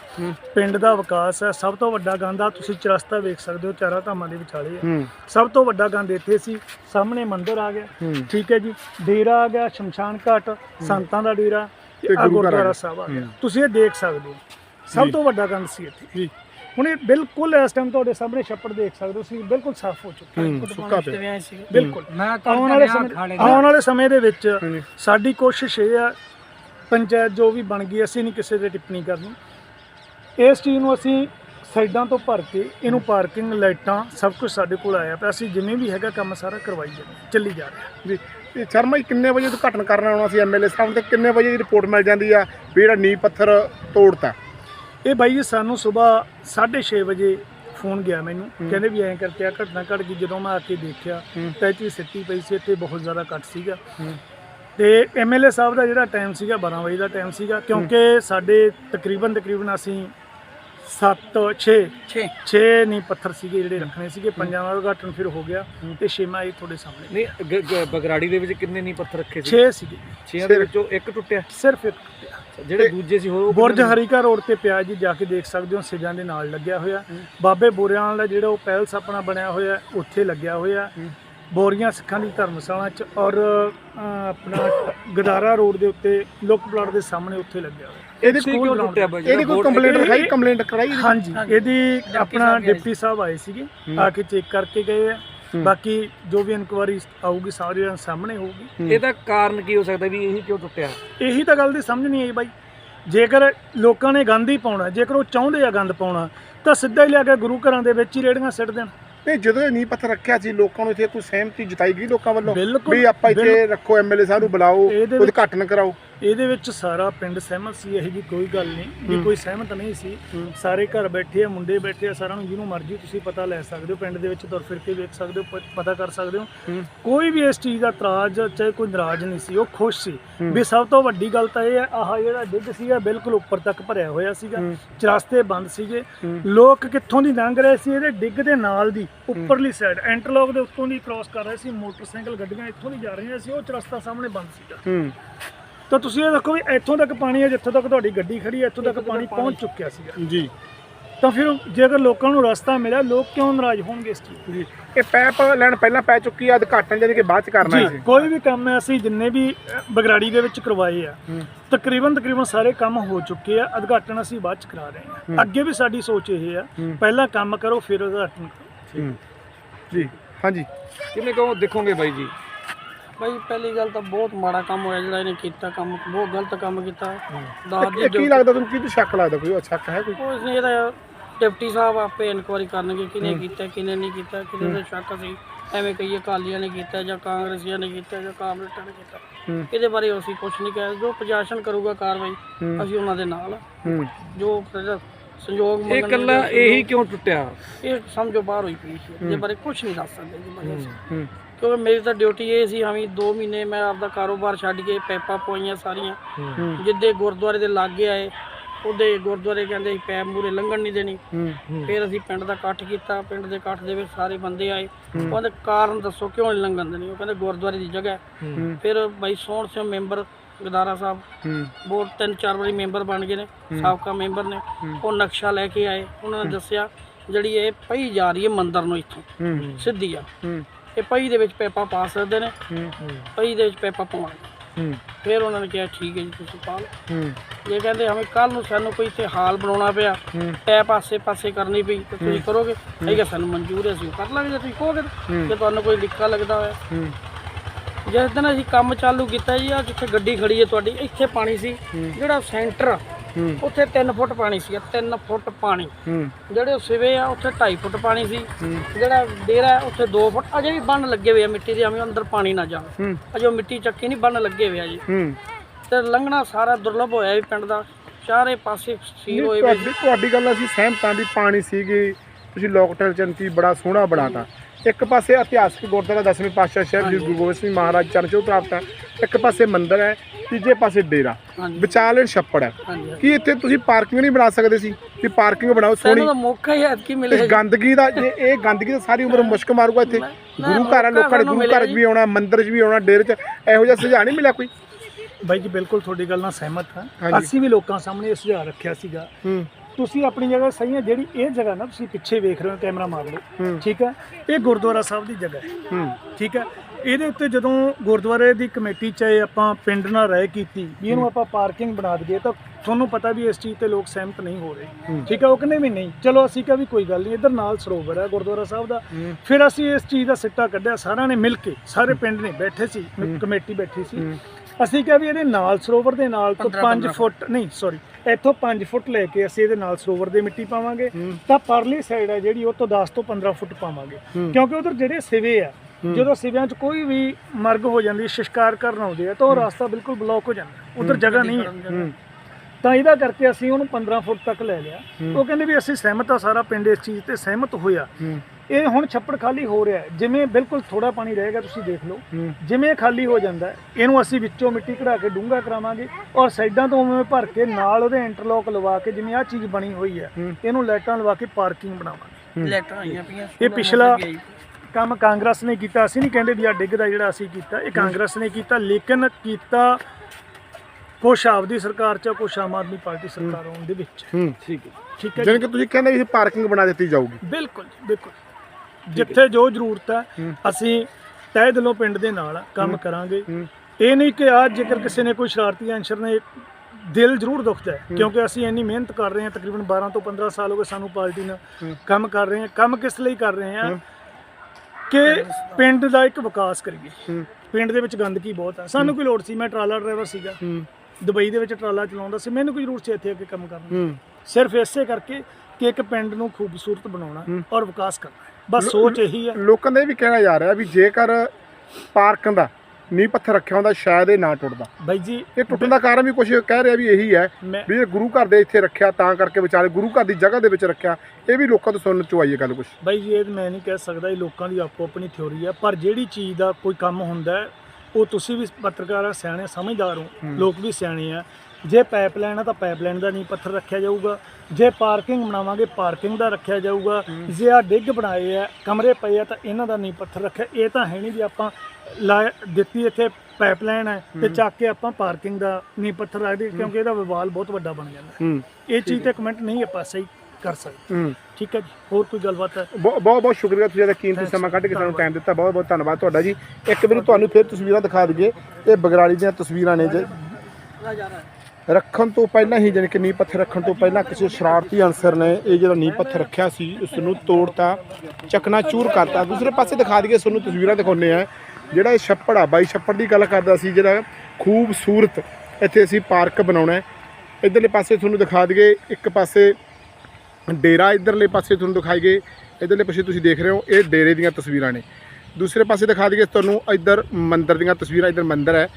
ਪਿੰਡ ਦਾ ਵਿਕਾਸ ਹੈ। ਸਭ ਤੋਂ ਵੱਡਾ ਗੰਦ ਆ ਤੁਸੀਂ ਚਰਸਤਾ ਵੇਖ ਸਕਦੇ ਹੋ ਚਾਰਾਂ ਧਾਮਾਂ ਦੇ ਵਿਚਾਲੇ ਆ। ਸਭ ਤੋਂ ਵੱਡਾ ਗੰਦ ਇੱਥੇ ਸੀ। ਸਾਹਮਣੇ ਮੰਦਿਰ ਆ ਗਿਆ। ਠੀਕ ਹੈ ਜੀ। ਡੇਰਾ ਆ ਗਿਆ ਸ਼ਮਸ਼ਾਨ ਘਾਟ ਸੰਤਾਂ ਦਾ ਡੇਰਾ ਤੇ ਗੁਰਦੁਆਰਾ। ਸਾਹਿਬ ਆ ਗਿਆ। ਤੁਸੀਂ ਇਹ ਦੇਖ ਸਕਦੇ ਹੋ। ਸਭ ਤੋਂ ਵੱਡਾ ਗੰਦ ਸੀ ਇੱਥੇ। ਜੀ। ਹੁਣ ਇਹ ਬਿਲਕੁਲ ਇਸ ਟਾਈਮ ਤੁਹਾਡੇ ਸਾਹਮਣੇ ਛੱਪੜ ਦੇਖ ਸਕਦੇ ਹੋ ਸੀ ਬਿਲਕੁਲ ਸਾਫ਼ ਹੋ ਚੁੱਕਾ ਹੈ। ਸੁੱਕਾ ਪਿਆ। ਬਿਲਕੁਲ। ਮੈਂ ਆਉਣ ਵਾਲੇ ਸਮੇਂ ਆਉਣ ਵਾਲੇ ਸਮੇਂ ਦੇ ਵਿੱਚ। ਸਾਡੀ ਕੋਸ਼ਿਸ਼ ਇਹ ਆ ਪੰਚਾਇਤ ਜੋ ਵੀ ਬਣ ਗਈ ਅਸੀਂ ਨਹੀਂ ਕਿਸੇ ਤੇ ਟਿੱਪਣੀ ਕਰਨੀ। ਇਸ ਚੀਜ਼ ਨੂੰ ਅਸੀਂ ਸਾਈਡਾਂ ਤੋਂ ਭਰ ਕੇ ਇਹਨੂੰ ਪਾਰਕਿੰਗ ਲਾਈਟਾਂ ਸਭ ਕੁਝ ਸਾਡੇ ਕੋਲ ਆਇਆ ਪਿਆ। ਅਸੀਂ ਜਿਵੇਂ ਵੀ ਹੈਗਾ ਕੰਮ ਸਾਰਾ ਕਰਵਾਈ ਹਾਂ, ਚੱਲੀ ਜਾ ਰਿਹਾ। ਜੀ। ਇਹ ਸ਼ਰਮਾ ਜੀ ਕਿੰਨੇ ਵਜੇ ਉਦਘਾਟਨ ਕਰਨ ਆਉਣਾ ਸੀ ਐਮਐਲਏ ਸਾਹਿਬ ਤੇ ਕਿੰਨੇ ਵਜੇ ਦੀ ਰਿਪੋਰਟ ਮਿਲ ਜਾਂਦੀ ਆ ਵੀ ਜਿਹੜਾ ਨੀਂਹ ਪੱਥਰ ਤੋੜਤਾ? ਇਹ ਬਾਈ ਜੀ ਸਾਨੂੰ ਸਵੇਰ 6:30 ਵਜੇ ਫੋਨ ਗਿਆ ਮੈਨੂੰ। ਕਹਿੰਦੇ ਵੀ ਐਂ ਕਰਕੇ ਆ ਘਟਨਾ ਘਟ ਗਈ। ਜਦੋਂ ਮੈਂ ਆ ਕੇ ਦੇਖਿਆ। ਤਾਂ ਇੱਥੇ ਸਿੱਟੀ ਪਈ ਸੀ ਇੱਥੇ ਬਹੁਤ ਜ਼ਿਆਦਾ ਕੱਟ ਸੀਗਾ। ਤੇ ਐਮਐਲਏ ਸਾਹਿਬ ਦਾ ਜਿਹੜਾ ਟਾਈਮ ਸੀਗਾ 12 ਵਜੇ ਦਾ ਟਾਈਮ ਸੀਗਾ ਕਿਉਂਕਿ ਸਾਡੇ ਤਕਰੀਬਨ ਤਕਰੀਬਨ ਅਸੀਂ 7 6 6 6 ਨਹੀਂ ਪੱਥਰ ਸੀਗੇ ਜਿਹੜੇ ਰੱਖਣੇ ਸੀਗੇ। ਪੰਜਾਂ ਦਾ ਉਦਘਾਟਨ ਫਿਰ ਹੋ ਗਿਆ ਤੇ ਛੇਵਾਂ ਇਹ ਤੁਹਾਡੇ ਸਾਹਮਣੇ। ਨਹੀਂ ਬਗਰਾੜੀ ਦੇ ਵਿੱਚ ਕਿੰਨੇ ਨਹੀਂ ਪੱਥਰ ਰੱਖੇ ਸੀ? 6 ਸੀਗੇ। ਛੇਆਂ ਦੇ ਵਿੱਚੋਂ ਇੱਕ ਟੁੱਟਿਆ? ਸਿਰਫ ਇੱਕ ਜਿਹੜੇ ਦੂਜੇ ਸੀ ਹੋਰ ਉਹ ਬੁਰਜ ਹਰੀਕਾ ਰੋਡ ਤੇ ਪਿਆ ਜੀ ਜਾ ਕੇ ਦੇਖ ਸਕਦੇ ਹੋ ਸਿਜਾਂ ਦੇ ਨਾਲ ਲੱਗਿਆ ਹੋਇਆ। ਬਾਬੇ ਬੋਰਿਆਂ ਵਾਲਾ ਜਿਹੜਾ ਉਹ ਪੈਲਸ ਆਪਣਾ ਬਣਿਆ ਹੋਇਆ ਉੱਥੇ ਲੱਗਿਆ ਹੋਇਆ। ਬੋਰੀਆਂ ਸਿੱਖਾਂ ਦੀ ਧਰਮਸ਼ਾਲਾ ਚ ਔਰ ਆਪਣਾ ਗਦਾਰਾ ਰੋਡ ਦੇ ਉੱਤੇ ਲੋਕ ਪਲਾਟ ਦੇ ਸਾਹਮਣੇ ਉੱਥੇ ਲੱਗਿਆ ਹੋਇਆ। ਇਹਦੀ ਕਿਉਂ ਟੁੱਟਿਆ ਬਾਈ? ਇਹਦੀ ਕੋਈ ਕੰਪਲੇਂਟ ਲਿਖਾਈ ਕੰਪਲੇਂਟ ਕਰਾਈ ਹਾਂਜੀ ਇਹਦੀ ਆਪਣਾ ਡਿਪਟੀ ਸਾਹਿਬ ਆਏ ਸੀਗੇ ਆ ਕੇ ਚੈੱਕ ਕਰਕੇ ਗਏ ਆ। ਬਾਕੀ ਜੋ ਵੀ ਇਨਕੁਆਰੀ ਆਊਗੀ ਸਾਰਿਆਂ ਸਾਹਮਣੇ ਹੋਊਗੀ। ਇਹਦਾ ਕਾਰਨ ਕੀ ਹੋ ਸਕਦਾ ਵੀ ਇਹ ਕਿਉਂ ਟੁੱਟਿਆ? ਇਹੀ ਤਾਂ ਗੱਲ ਦੀ ਸਮਝ ਨਹੀਂ ਆਈ ਬਾਈ। ਜੇਕਰ ਲੋਕਾਂ ਨੇ ਗੰਦ ਹੀ ਪਾਉਣਾ ਜੇਕਰ ਉਹ ਚਾਹੁੰਦੇ ਆ ਗੰਦ ਪਾਉਣਾ ਤਾਂ ਸਿੱਧਾ ਹੀ ਲਿਆ ਕੇ ਗੁਰੂ ਘਰਾਂ ਦੇ ਵਿੱਚ ਹੀ ਰੇੜੀਆਂ ਸਿੱਟ ਦੇਣ। ਨਹੀਂ ਜਦੋਂ ਇਹ ਨੀਂਹ ਪੱਥਰ ਰੱਖਿਆ ਸੀ ਲੋਕਾਂ ਨੂੰ ਇੱਥੇ ਕੋਈ ਸਹਿਮਤੀ ਜਤਾਈ ਗਈ ਲੋਕਾਂ ਵੱਲੋਂ? ਬਿਲਕੁਲ, ਵੀ ਆਪਾਂ ਇੱਥੇ ਰੱਖੋ ਐਮਐਲਏ ਸਾਹਿਬ ਨੂੰ ਬੁਲਾਓ ਇਹਦੇ ਵਿੱਚ- ਉਦਘਾਟਨ ਕਰਾਓ। ਇਹਦੇ ਵਿੱਚ ਸਾਰਾ ਪਿੰਡ ਸਹਿਮਤ ਸੀ ਇਹੋ ਜੀ ਕੋਈ ਗੱਲ ਨਹੀਂ। ਵੀ ਕੋਈ ਸਹਿਮਤ ਨਹੀਂ ਸੀ ਸਾਰੇ ਘਰ ਬੈਠੇ ਆ ਮੁੰਡੇ ਬੈਠੇ ਆ ਸਾਰਿਆਂ ਨੂੰ ਜਿਹਨੂੰ ਮਰਜ਼ੀ ਤੁਸੀਂ ਪਤਾ ਲੈ ਸਕਦੇ ਹੋ ਪਿੰਡ ਦੇ ਵਿੱਚ ਤੁਰ ਫਿਰ ਕੇ ਵੇਖ ਸਕਦੇ ਹੋ ਪ- ਪਤਾ ਕਰ ਸਕਦੇ ਹੋ। ਕੋਈ ਵੀ ਇਸ ਚੀਜ਼ ਦਾ ਇਤਰਾਜ਼ ਚਾਹੇ ਕੋਈ ਨਾਰਾਜ਼ ਨਹੀਂ ਸੀ ਉਹ ਖੁਸ਼ ਸੀ। ਵੀ ਸਭ ਤੋਂ ਵੱਡੀ ਗੱਲ ਤਾਂ ਇਹ ਹੈ ਆਹ ਜਿਹੜਾ ਡਿੱਗ ਸੀਗਾ ਬਿਲਕੁਲ ਉੱਪਰ ਤੱਕ ਭਰਿਆ ਹੋਇਆ ਸੀਗਾ ਚਰਸਤੇ ਬੰਦ ਸੀਗੇ। ਲੋਕ ਕਿੱਥੋਂ ਦੀ ਲੰਘ ਰਹੇ ਸੀ ਇਹਦੇ ਡਿੱਗ ਦੇ ਨਾਲ ਦੀ ਉੱਪਰਲੀ ਸਾਈਡ ਇੰਟਰਲੌਕ ਦੇ ਉੱਤੋਂ ਦੀ ਕ੍ਰਾਸ ਕਰ ਰਹੇ ਸੀ ਮੋਟਰਸਾਈਕਲ ਗੱਡੀਆਂ ਇੱਥੋਂ ਦੀ ਜਾ ਰਹੀਆਂ ਸੀ ਉਹ ਚਰਸਤਾ ਸਾਹਮਣੇ ਬੰਦ ਸੀਗਾ। ਹੂੰ। ਤਾਂ ਤੁਸੀਂ ਇਹ ਦੇਖੋ ਵੀ ਇੱਥੋਂ ਤੱਕ ਪਾਣੀ ਹੈ ਜਿੱਥੋਂ ਤੱਕ ਤੁਹਾਡੀ ਗੱਡੀ ਖੜੀ ਹੈ ਇੱਥੋਂ ਤੱਕ ਪਾਣੀ ਪਹੁੰਚ ਚੁੱਕਿਆ ਸੀਗਾ ਜੀ। ਤਾਂ ਫਿਰ ਜੇਕਰ ਲੋਕਾਂ ਨੂੰ ਰਸਤਾ ਮਿਲਿਆ ਲੋਕ ਕਿਉਂ ਨਾਰਾਜ਼ ਹੋਣਗੇ ਇਸ ਚੀਜ਼ ਤੋਂ? ਜੀ। ਇਹ ਪੈਪ ਲੈਣ ਪਹਿਲਾਂ ਪੈ ਚੁੱਕੀ ਆ ਉਦਘਾਟਨ ਜਾਨੀ ਕਿ ਬਾਅਦ ਚ ਕਰਨਾ ਜੀ ਸੀ ਕੋਈ ਵੀ ਕੰਮ ਹੈ ਅਸੀਂ ਜਿੰਨੇ ਵੀ ਬਗਰਾੜੀ ਦੇ ਵਿੱਚ ਕਰਵਾਏ ਆ ਹੂੰ। ਤਕਰੀਬਨ ਤਕਰੀਬਨ ਸਾਰੇ ਕੰਮ ਹੋ ਚੁੱਕੇ ਆ ਉਦਘਾਟਨ ਅਸੀਂ ਬਾਅਦ ਚ ਕਰਾ ਰਹੇ ਹਾਂ। ਅੱਗੇ ਵੀ ਸਾਡੀ ਸੋਚ ਇਹ ਆ ਹੂੰ। ਪਹਿਲਾਂ ਕੰਮ ਕਰੋ ਫਿਰ ਉਦਘਾਟਨ ਕਰੋ। ਹੂੰ। ਜੀ। ਹਾਂਜੀ। ਕਿਵੇਂ ਕਹੋ ਦੇਖੋਗੇ ਬਾਈ ਜੀ? ਭਾਈ ਪਹਿਲੀ ਗੱਲ ਤਾਂ ਬਹੁਤ ਮਾੜਾ ਕੰਮ ਹੋਇਆ ਜਿਹੜਾ ਇਹਨੇ ਕੀਤਾ ਕੰਮ ਬਹੁਤ ਗਲਤ ਕੰਮ ਕੀਤਾ। ਇਹ ਦਾਦੀ ਕੀ ਲੱਗਦਾ ਤੁਹਾਨੂੰ ਕੀ ਸ਼ੱਕ ਲੱਗਦਾ? ਕੋਈ ਸ਼ੱਕ ਹੈ ਕੋਈ? ਉਸ ਨੇ ਇਹਦਾ ਡਿਪਟੀ ਸਾਹਿਬ ਆਪੇ ਇਨਕੁਆਰੀ ਕਰਨਗੇ ਕਿਹਨੇ ਕੀਤਾ ਕਿਹਨੇ ਨਹੀਂ ਕੀਤਾ ਕਿਹਦੇ ਤੇ ਸ਼ੱਕ ਸੀ ਐਵੇਂ ਕਹੀਏ ਅਕਾਲੀਆਂ ਨੇ ਕੀਤਾ ਜਾਂ ਕਾਂਗਰਸੀਆਂ ਨੇ ਕੀਤਾ ਜਾਂ ਕਾਂਗਰਸਾਂ ਨੇ ਕੀਤਾ। ਇਹਦੇ ਬਾਰੇ ਅਸੀਂ ਕੁਝ ਨਹੀਂ ਕਹਿ ਜੋ ਪ੍ਰਸ਼ਾਸਨ ਕਰੂਗਾ ਕਾਰਵਾਈ। ਅਸੀਂ ਉਹਨਾਂ ਦੇ ਨਾਲ। ਹੂੰ। ਜੋ ਪ੍ਰਜਾ- ਸੰਯੋਗ ਇਹ ਜਾਂ ਇਹੀ ਕਿਉਂ ਟੁੱਟਿਆ? ਇਹ ਸਮਝੋ ਬਾਹਰ ਹੋਈ ਪਈ ਸੀ। ਇਹਦੇ ਬਾਰੇ ਕੁਝ ਨਹੀਂ ਦੱਸ ਸਕਦੇ ਇਹਦੇ ਬਾਰੇ ਅਸੀਂ। ਹੂੰ। ਕਿਉਂਕਿ ਮੇਰੀ ਤਾਂ ਡਿਊਟੀ ਇਹ ਸੀ ਹਾਂ ਵੀ 2 ਮਹੀਨੇ ਮੈਂ ਆਪਦਾ ਕਾਰੋਬਾਰ ਛੱਡ ਕੇ ਪੈਪਾਂ ਪਵਾਈਆਂ ਸਾਰੀਆਂ। ਜਿੱਦੇ ਗੁਰਦੁਆਰੇ ਦੇ ਲਾਗੇ ਆਏ ਉਹਦੇ ਗੁਰਦੁਆਰੇ ਕਹਿੰਦੇ ਸੀ ਪੈਪ ਮੂਰੇ ਲੰਘਣ ਨਹੀਂ ਦੇਣੀ। ਫਿਰ ਅਸੀਂ ਪਿੰਡ ਦਾ ਇਕੱਠ ਕੀਤਾ ਪਿੰਡ ਦੇ ਇਕੱਠ ਦੇ ਵਿੱਚ ਸਾਰੇ ਬੰਦੇ ਆਏ। ਉਹ ਕਹਿੰਦੇ ਕਾਰਨ ਦੱਸੋ ਕਿਉਂ ਨਹੀਂ ਲੰਘਣ ਦੇਣੀ? ਉਹ ਕਹਿੰਦੇ ਗੁਰਦੁਆਰੇ ਦੀ ਜਗ੍ਹਾ ਹੈ। ਫਿਰ ਬਾਈ ਸੋਹਣ ਸਿੰਘ ਮੈਂਬਰ ਗਦਾਰਾ ਸਾਹਿਬ ਬਹੁਤ ਤਿੰਨ ਚਾਰ ਵਾਰੀ ਮੈਂਬਰ ਬਣ ਗਏ ਨੇ ਸਾਬਕਾ ਮੈਂਬਰ ਨੇ। ਉਹ ਨਕਸ਼ਾ ਲੈ ਕੇ ਆਏ। ਉਹਨਾਂ ਨੇ ਦੱਸਿਆ ਜਿਹੜੀ ਇਹ ਪਈ ਜਾ ਰਹੀ ਹੈ ਮੰਦਿਰ ਨੂੰ ਇੱਥੋਂ ਸਿੱਧੀ ਆ। ਇਹ ਪਈ ਦੇ ਵਿੱਚ ਪੈਪਾ ਪਾ ਸਕਦੇ ਨੇ। ਹੂੰ ਪਈ ਦੇ ਵਿੱਚ ਪੈਪਾ ਪਾਉਣਾ। ਹੂੰ। ਫਿਰ ਉਹਨਾਂ ਨੇ ਕਿਹਾ ਠੀਕ ਹੈ ਜੀ ਤੁਸੀਂ ਪਾ ਲਓ। ਹੂੰ। ਜੇ ਕਹਿੰਦੇ ਹਮੇ ਕੱਲ ਨੂੰ ਸਾਨੂੰ ਕੋਈ ਇੱਥੇ ਹਾਲ ਬਣਾਉਣਾ ਪਿਆ ਪੈਪ ਆਸੇ ਪਾਸੇ ਕਰਨੀ ਪਈ ਤੇ ਤੁਸੀਂ ਕਰੋਗੇ? ਅਸੀਂ ਕਿਹਾ ਸਾਨੂੰ ਮਨਜ਼ੂਰ ਹੈ ਅਸੀਂ ਕਰ ਲਾਂਗੇ ਜੇ ਤੁਸੀਂ ਕਹੋਗੇ ਤਾਂ। ਜੇ ਤੁਹਾਨੂੰ ਕੋਈ ਲਿਖਾ ਲੱਗਦਾ ਹੋਇਆ। ਹੂੰ। ਜਿਸ ਦਿਨ ਅਸੀਂ ਕੰਮ ਚਾਲੂ ਕੀਤਾ ਜੀ ਆ ਜਿੱਥੇ ਗੱਡੀ ਖੜੀ ਹੈ ਤੁਹਾਡੀ ਇੱਥੇ ਪਾਣੀ ਸੀ। ਜਿਹੜਾ ਸੈਂਟਰ ਉੱਥੇ 3 ਫੁੱਟ ਪਾਣੀ ਸੀ 3 ਫੁੱਟ ਪਾਣੀ। ਜਿਹੜੇ ਸਿਵੇ ਆ ਉੱਥੇ 2.5 ਫੁੱਟ ਪਾਣੀ ਸੀ। ਜਿਹੜਾ ਡੇਰਾ ਉੱਥੇ 2 ਫੁੱਟ ਅਜੇ ਵੀ ਬੰਨ ਲੱਗੇ ਹੋਏ ਆ ਮਿੱਟੀ ਦੇ ਐਵੇਂ ਅੰਦਰ ਪਾਣੀ ਨਾ ਜਾਵੇ। ਅਜੇ ਮਿੱਟੀ ਚੱਕੀ ਨਹੀਂ ਬੰਨ ਲੱਗੇ ਹੋਏ ਆ ਜੀ। ਤੇ ਲੰਘਣਾ ਸਾਰਾ ਦੁਰਲਭ ਹੋਇਆ ਵੀ ਪਿੰਡ ਦਾ। ਚਾਰੇ ਪਾਸੇ ਸੀਲ ਹੋਏ ਤੁਹਾਡੀ ਗੱਲ ਅਸੀਂ ਸਹਿਮਤ ਵੀ ਪਾਣੀ ਸੀਗੀ। ਤੁਸੀਂ ਲੋਕਟਲ ਚੰਤੀ ਬੜਾ ਸੋਹਣਾ ਬਣਾਤਾ। ਇੱਕ ਪਾਸੇ ਇਤਿਹਾਸਕ ਗੁਰਦੁਆਰਾ ਦਸਵੇਂ ਪਾਤਸ਼ਾਹ ਸਾਹਿਬ ਜੀ ਗੁਰੂ ਗੋਬਿੰਦ ਸਿੰਘ ਮਹਾਰਾਜ ਚਰਨਚੋ ਪ੍ਰਾਪਤ ਹੈ। ਇੱਕ ਪਾਸੇ ਮੰਦਿਰ ਹੈ ਤੀਜੇ ਪਾਸੇ ਡੇਰਾ। ਵਿਚਾਲੇ ਛੱਪੜ ਹੈ। ਕੀ ਇੱਥੇ ਤੁਸੀਂ ਪਾਰਕਿੰਗ ਨਹੀਂ ਬਣਾ ਸਕਦੇ ਸੀ? ਵੀ ਪਾਰਕਿੰਗ ਬਣਾਓ ਸੋਹਣੀ। ਤਾਂ ਮੌਕਾ ਹੀ ਮਿਲਿਆ ਇਸ ਜੀ। ਗੰਦਗੀ ਦਾ ਜੇ ਇਹ ਗੰਦਗੀ ਤਾਂ ਸਾਰੀ ਉਮਰ ਮੁਸ਼ਕ ਮਾਰੂਗਾ ਇੱਥੇ। ਗੁਰੂ ਘਰ ਲੋਕਾਂ ਨੇ ਗੁਰੂ ਘਰ ਵੀ ਆਉਣਾ ਮੰਦਿਰ 'ਚ ਵੀ ਆਉਣਾ ਡੇਰੇ 'ਚ ਇਹੋ ਜਿਹਾ ਸੁਝਾਅ ਨਹੀਂ ਮਿਲਿਆ ਕੋਈ? ਬਾਈ ਜੀ ਬਿਲਕੁਲ ਤੁਹਾਡੀ ਗੱਲ ਨਾਲ ਸਹਿਮਤ ਹਾਂ। ਅਸੀਂ ਵੀ ਲੋਕਾਂ ਸਾਹਮਣੇ ਇਹ ਸੁਝਾਅ ਰੱਖਿਆ ਸੀਗਾ ਹੂੰ। ਤੁਸੀਂ ਆਪਣੀ ਜਗ੍ਹਾ ਸਹੀ ਹੈ ਜਿਹੜੀ ਇਹ ਜਗ੍ਹਾ ਨਾ ਤੁਸੀਂ ਪਿੱਛੇ ਵੇਖ ਰਹੇ ਹੋ ਕੈਮਰਾ ਮਾਰ ਲਓ। ਠੀਕ ਹੈ? ਇਹ ਗੁਰਦੁਆਰਾ ਸਾਹਿਬ ਦੀ ਜਗ੍ਹਾ ਹੈ। ਹੂੰ। ਠੀਕ ਹੈ? ਇਹਦੇ ਉੱਤੇ ਜਦੋਂ ਗੁਰਦੁਆਰੇ ਦੀ ਕਮੇਟੀ ਚਾਹੇ ਆਪਾਂ ਪਿੰਡ ਨਾਲ ਰਾਏ ਕੀਤੀ ਵੀ ਇਹਨੂੰ ਆਪਾਂ ਪਾਰਕਿੰਗ ਬਣਾ ਦਈਏ ਤਾਂ ਤੁਹਾਨੂੰ ਪਤਾ ਵੀ ਇਸ ਚੀਜ਼ ਤੇ ਲੋਕ ਸਹਿਮਤ ਨਹੀਂ ਹੋ ਰਹੇ। ਠੀਕ ਹੈ? ਉਹ ਕਹਿੰਦੇ ਵੀ ਨਹੀਂ। ਚਲੋ ਅਸੀਂ ਕਿਹਾ ਵੀ ਕੋਈ ਗੱਲ ਨਹੀਂ ਇੱਧਰ ਨਾਲ ਸਰੋਵਰ ਹੈ ਗੁਰਦੁਆਰਾ ਸਾਹਿਬ ਦਾ। ਫਿਰ ਅਸੀਂ ਇਸ ਚੀਜ਼ ਦਾ ਸਿੱਟਾ ਕੱਢਿਆ ਸਾਰਿਆਂ ਨੇ ਮਿਲ ਕੇ ਸਾਰੇ ਪਿੰਡ ਨੇ ਬੈਠੇ ਸੀ ਕਮੇਟੀ ਬੈਠੀ ਸੀ। ਅਸੀਂ ਕਿਹਾ ਵੀ ਇਹਦੇ ਨਾਲ ਸਰੋਵਰ ਦੇ ਨਾਲ ਤੋਂ 5 ਫੁੱਟ ਨਹੀਂ ਸੌਰੀ ਇੱਥੋਂ 5 ਫੁੱਟ ਲੈ ਕੇ ਅਸੀਂ ਇਹਦੇ ਨਾਲ ਸਰੋਵਰ ਦੇ ਮਿੱਟੀ ਪਾਵਾਂਗੇ। ਤਾਂ ਪਰਲੀ ਸਾਈਡ ਹੈ ਜਿਹੜੀ ਉਹ ਤੋਂ 10 ਤੋਂ 15 ਫੁੱਟ ਪਾਵਾਂਗੇ। ਕਿਉਂਕਿ ਉਧਰ ਜਿਹੜੇ ਸਿਵੇ ਆ ਜਦੋਂ ਸਿਵਿਆਂ 'ਚ ਕੋਈ ਵੀ ਮਰਗ ਹੋ ਜਾਂਦੀ ਹੈ, ਸ਼ਿਸ਼ਕਾਰ ਕਰਨ ਆਉਂਦੇ ਆ ਤਾਂ ਉਹ ਰਸਤਾ ਬਿਲਕੁਲ ਬਲੌਕ ਹੋ ਜਾਂਦਾ। ਉਧਰ ਜਗ੍ਹਾ ਨਹੀਂ ਹੈ। ਤਾਂ ਇਹਦਾ ਕਰਕੇ ਅਸੀਂ ਉਹਨੂੰ 15 ਫੁੱਟ ਤੱਕ ਲੈ ਲਿਆ। ਉਹ ਕਹਿੰਦੇ ਵੀ ਅਸੀਂ ਸਹਿਮਤ ਆ ਸਾਰਾ ਪਿੰਡ ਇਸ ਚੀਜ਼ ਤੇ ਸਹਿਮਤ ਹੋਇਆ। ਇਹ ਹੁਣ ਛੱਪੜ ਖਾਲੀ ਹੋ ਰਿਹਾ ਹੈ। ਜਿਵੇਂ ਬਿਲਕੁਲ ਥੋੜਾ ਪਾਣੀ ਰਹੇਗਾ ਤੁਸੀਂ ਦੇਖ ਲਓ। ਜਿਵੇਂ ਖਾਲੀ ਹੋ ਜਾਂਦਾ ਹੈ, ਇਹਨੂੰ ਅਸੀਂ ਵਿੱਚੋਂ ਮਿੱਟੀ ਕਢਾ ਕੇ ਡੂੰਘਾ ਕਰਾਵਾਂਗੇ ਔਰ ਸਾਈਡਾਂ ਤੋਂ ਉਵੇਂ ਭਰ ਕੇ ਨਾਲ ਉਹਦੇ ਇੰਟਰਲੋਕ ਲਵਾ ਕੇ ਜਿਵੇਂ ਆਹ ਚੀਜ਼ ਬਣੀ ਹੋਈ ਹੈ ਇਹਨੂੰ ਲਾਈਟਾਂ ਲਵਾ ਕੇ ਪਾਰਕਿੰਗ ਬਣਾਵਾਂਗੇ। ਲੈਟਰ ਆਈਆਂ ਪਈਆਂ ਇਹ ਪਿਛਲਾ ਕੰਮ ਕਾਂਗਰਸ ਨੇ ਕੀਤਾ ਅਸੀਂ ਨਹੀਂ ਕਹਿੰਦੇ ਵੀ ਆ ਡਿੱਗਦਾ ਜਿਹੜਾ ਅਸੀਂ ਕੀਤਾ ਇਹ ਕਾਂਗਰਸ ਨੇ ਕੀਤਾ ਲੇਕਿਨ ਕੀਤਾ ਕੁਛ ਆਪਦੀ ਸਰਕਾਰ ਚ ਕੁਛ ਆਮ ਆਦਮੀ ਪਾਰਟੀ ਸਰਕਾਰ ਆਉਣ ਦੇ ਵਿੱਚ। ਹੂੰ। ਠੀਕ ਹੈ ਠੀਕ ਹੈ ਜਾਣੀ ਕਿ ਤੁਸੀਂ ਕਹਿੰਦੇ ਵੀ ਪਾਰਕਿੰਗ ਬਣਾ ਦਿੱਤੀ ਜਾਊਗੀ। ਬਿਲਕੁਲ ਜੀ, ਬਿਲਕੁਲ। ਜਿੱਥੇ ਜੋ ਜ਼ਰੂਰਤ ਹੈ ਅਸੀਂ ਤਹਿ ਦਿਲੋਂ ਪਿੰਡ ਦੇ ਨਾਲ ਕੰਮ ਕਰਾਂਗੇ। ਇਹ ਨਹੀਂ ਕਿ ਅੱਜ ਜੇਕਰ ਕਿਸੇ ਨੇ ਕੋਈ ਸ਼ਰਾਰਤੀ ਅੰਸ਼ਰ ਨੇ ਦਿਲ ਜ਼ਰੂਰ ਦੁਖਦਾ ਹੈ। ਕਿਉਂਕਿ ਅਸੀਂ ਇੰਨੀ ਮਿਹਨਤ ਕਰ ਰਹੇ ਹਾਂ ਤਕਰੀਬਨ 12 ਤੋਂ 15 ਸਾਲ ਹੋ ਗਏ ਸਾਨੂੰ ਪਾਰਟੀ ਨਾਲ ਕੰਮ ਕਰ ਰਹੇ ਹਾਂ। ਕੰਮ ਕਿਸ ਲਈ ਕਰ ਰਹੇ ਹਾਂ? ਕਿ ਪਿੰਡ ਦਾ ਇੱਕ ਵਿਕਾਸ ਕਰੀਏ। ਪਿੰਡ ਦੇ ਵਿੱਚ ਗੰਦਗੀ ਬਹੁਤ ਹੈ ਸਾਨੂੰ ਕੋਈ ਲੋੜ ਸੀ। ਮੈਂ ਟਰਾਲਾ ਡਰਾਈਵਰ ਸੀਗਾ। ਦੁਬਈ ਦੇ ਵਿੱਚ ਟਰਾਲਾ ਚਲਾਉਂਦਾ ਸੀ। ਮੈਨੂੰ ਕੋਈ ਜ਼ਰੂਰਤ ਸੀ ਇੱਥੇ ਆ ਕੇ ਕੰਮ ਕਰਨ ਸਿਰਫ ਇਸੇ ਕਰਕੇ ਕਿ ਇੱਕ ਪਿੰਡ ਨੂੰ ਖੂਬਸੂਰਤ ਬਣਾਉਣਾ ਔਰ ਵਿਕਾਸ ਕਰਨਾ। ਬਸ ਸੋਚ ਇਹੀ ਹੈ ਲੋਕਾਂ ਦਾ ਇਹ ਵੀ ਕਹਿਣਾ ਜਾ ਰਿਹਾ ਵੀ ਜੇਕਰ ਪਾਰਕਾਂ ਦਾ ਨੀਂਹ ਪੱਥਰ ਰੱਖਿਆ ਹੁੰਦਾ ਸ਼ਾਇਦ ਇਹ ਨਾ ਟੁੱਟਦਾ। ਬਾਈ ਜੀ ਇਹ ਟੁੱਟਣ ਦਾ ਕਾਰਨ ਵੀ ਕੁਝ ਕਹਿ ਰਿਹਾ ਵੀ ਇਹੀ ਹੈ ਵੀ ਇਹ ਗੁਰੂ ਘਰ ਦੇ ਇੱਥੇ ਰੱਖਿਆ ਤਾਂ ਕਰਕੇ ਵਿਚਾਰੇ ਗੁਰੂ ਘਰ ਦੀ ਜਗ੍ਹਾ ਦੇ ਵਿੱਚ ਰੱਖਿਆ। ਇਹ ਵੀ ਲੋਕਾਂ ਤੋਂ ਸੁਣਨ ਚ ਆਈ ਹੈ ਗੱਲ ਕੁਝ ਬਾਈ ਜੀ ਇਹ ਮੈਂ ਨਹੀਂ ਕਹਿ ਸਕਦਾ ਇਹ ਲੋਕਾਂ ਦੀ ਆਪੋ ਆਪਣੀ ਥਿਉਰੀ ਹੈ ਪਰ ਜਿਹੜੀ ਚੀਜ਼ ਦਾ ਕੋਈ ਕੰਮ ਹੁੰਦਾ ਉਹ ਤੁਸੀਂ ਵੀ ਪੱਤਰਕਾਰ ਆ ਸਿਆਣੇ ਸਮਝਦਾਰ ਹੋ। ਲੋਕ ਵੀ ਸਿਆਣੇ ਆ। ਜੇ ਪਾਈਪਲਾਈਨ ਆ ਤਾਂ ਪਾਈਪਲਾਈਨ ਦਾ ਨਹੀਂ ਪੱਥਰ ਰੱਖਿਆ ਜਾਊਗਾ। ਜੇ ਪਾਰਕਿੰਗ ਬਣਾਵਾਂਗੇ ਪਾਰਕਿੰਗ ਦਾ ਰੱਖਿਆ ਜਾਊਗਾ। ਜੇ ਆ ਡਿੱਗ ਬਣਾਏ ਆ ਕਮਰੇ ਪਏ ਆ ਤਾਂ ਇਹਨਾਂ ਦਾ ਨਹੀਂ ਪੱਥਰ ਰੱਖਿਆ। ਇਹ ਤਾਂ ਹੈ ਨਹੀਂ ਵੀ ਆਪਾਂ ਲਾ ਦਿੱਤੀ ਇੱਥੇ ਪਾਈਪਲਾਈਨ ਹੈ ਤੇ ਚੱਕ ਕੇ ਆਪਾਂ ਪਾਰਕਿੰਗ ਦਾ ਨਹੀਂ ਪੱਥਰ ਰੱਖ ਦੇ ਕਿਉਂਕਿ ਇਹਦਾ ਵਿਵਾਲ ਬਹੁਤ ਵੱਡਾ ਬਣ ਜਾਂਦਾ। ਹੈ। ਹੂੰ ਇਹ ਚੀਜ਼ ਤੇ ਕਮੈਂਟ ਨਹੀਂ ਆਪਾਂ ਸਹੀ ਕਰ ਸਕਦੇ। ਹੂੰ। ਠੀਕ ਹੈ ਜੀ। ਹੋਰ ਕੋਈ ਗੱਲਬਾਤ ਹੈ? ਬਹੁਤ ਬਹੁਤ ਸ਼ੁਕਰੀਆ ਤੁਸੀਂ ਇਹਦਾ ਕੀਮਤੀ ਸਮਾਂ ਕੱਢ ਕੇ ਸਾਨੂੰ ਟਾਈਮ ਦਿੱਤਾ। ਬਹੁਤ ਬਹੁਤ ਧੰਨਵਾਦ ਤੁਹਾਡਾ ਜੀ। ਇੱਕ ਵਾਰੀ ਤੁਹਾਨੂੰ ਫਿਰ ਤਸਵੀਰਾਂ ਦਿਖਾ ਦਈਏ। ਇਹ ਬਗਰਾੜੀ ਦੀਆਂ ਤਸਵੀਰਾਂ ਨੇ ਜੇ। ਰੱਖਣ ਤੋਂ ਪਹਿਲਾਂ ਹੀ ਜਾਣੀ ਕਿ ਨੀਂਹ ਪੱਥਰ ਰੱਖਣ ਤੋਂ ਪਹਿਲਾਂ ਕਿਸੇ ਸ਼ਰਾਰਤੀ ਅਨਸਰ ਨੇ ਇਹ ਜਿਹੜਾ ਨੀਂਹ ਪੱਥਰ ਰੱਖਿਆ ਸੀ, ਉਸ ਨੂੰ ਤੋੜਤਾ ਚਕਨਾ ਚੂਰ ਕਰਤਾ। ਦੂਸਰੇ ਪਾਸੇ ਦਿਖਾ ਦਈਏ, ਤੁਹਾਨੂੰ ਤਸਵੀਰਾਂ ਦਿਖਾਉਂਦੇ ਆ ਜਿਹੜਾ ਇਹ ਛੱਪੜ ਆ, ਬਾਈ ਛੱਪੜ ਦੀ ਗੱਲ ਕਰਦਾ ਸੀ, ਜਿਹੜਾ ਖੂਬਸੂਰਤ ਇੱਥੇ ਅਸੀਂ ਪਾਰਕ ਬਣਾਉਣਾ ਹੈ। ਇਧਰਲੇ ਪਾਸੇ ਤੁਹਾਨੂੰ ਦਿਖਾ ਦਈਏ, ਇੱਕ ਪਾਸੇ ਡੇਰਾ, ਇਧਰਲੇ ਪਾਸੇ ਤੁਹਾਨੂੰ ਦਿਖਾਈ ਗਏ। ਇਧਰਲੇ ਪਾਸੇ ਤੁਸੀਂ ਦੇਖ ਰਹੇ ਹੋ, ਇਹ ਡੇਰੇ ਦੀਆਂ ਤਸਵੀਰਾਂ ਨੇ। ਦੂਸਰੇ ਪਾਸੇ ਦਿਖਾ ਦਈਏ, ਤੁਹਾਨੂੰ ਇੱਧਰ ਮੰਦਰ ਦੀਆਂ ਤਸਵੀਰਾਂ, ਇੱਧਰ ਮੰਦਰ ਹੈ।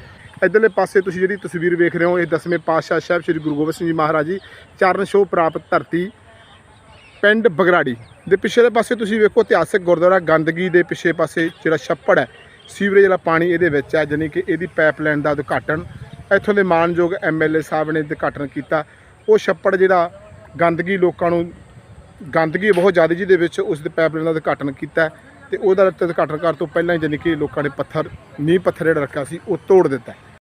ਇਧਰਲੇ ਪਾਸੇ ਤੁਸੀਂ ਜਿਹੜੀ ਤਸਵੀਰ ਵੇਖ ਰਹੇ ਹੋ, ਇਹ ਦਸਵੇਂ ਪਾਤਸ਼ਾਹ ਸਾਹਿਬ ਸ੍ਰੀ ਗੁਰੂ ਗੋਬਿੰਦ ਸਿੰਘ ਜੀ ਮਹਾਰਾਜ ਜੀ ਚਰਨ ਛੋਹ ਪ੍ਰਾਪਤ ਧਰਤੀ ਪਿੰਡ ਬਗਰਾੜੀ ਦੇ ਪਿਛਲੇ ਪਾਸੇ ਤੁਸੀਂ ਵੇਖੋ ਇਤਿਹਾਸਕ ਗੁਰਦੁਆਰਾ ਗੰਦਗੀ ਦੇ ਪਿਛੇ ਪਾਸੇ ਜਿਹੜਾ ਛੱਪੜ ਹੈ, ਸੀਵਰੇਜ ਵਾਲਾ ਪਾਣੀ ਇਹਦੇ ਵਿੱਚ ਹੈ, ਜਾਣੀ ਕਿ ਇਹਦੀ ਪਾਈਪਲਾਈਨ ਦਾ ਉਦਘਾਟਨ। ਇੱਥੋਂ ਦੇ ਮਾਨਯੋਗ ਐਮਐਲਏ ਸਾਹਿਬ ਨੇ ਉਦਘਾਟਨ ਕੀਤਾ। ਉਹ ਛੱਪੜ ਜਿਹੜਾ ਗੰਦਗੀ ਲੋਕਾਂ ਨੂੰ, ਗੰਦਗੀ ਬਹੁਤ ਜ਼ਿਆਦਾ ਜਿਹਦੇ ਵਿੱਚ ਉਸ ਦੇ ਪਾਈਪਲਾਈਨ ਦਾ ਉਦਘਾਟਨ ਕੀਤਾ ਤੇ ਉਹਦਾ ਉਦਘਾਟਨ ਕਰਨ ਤੋਂ ਪਹਿਲਾਂ ਹੀ ਜਾਣੀ ਕਿ ਲੋਕਾਂ ਨੇ ਪੱਥਰ, ਨੀਂਹ ਪੱਥਰ ਜਿਹੜਾ ਰੱਖਿਆ ਸੀ, ਉਹ ਤੋੜ ਦਿੱਤਾ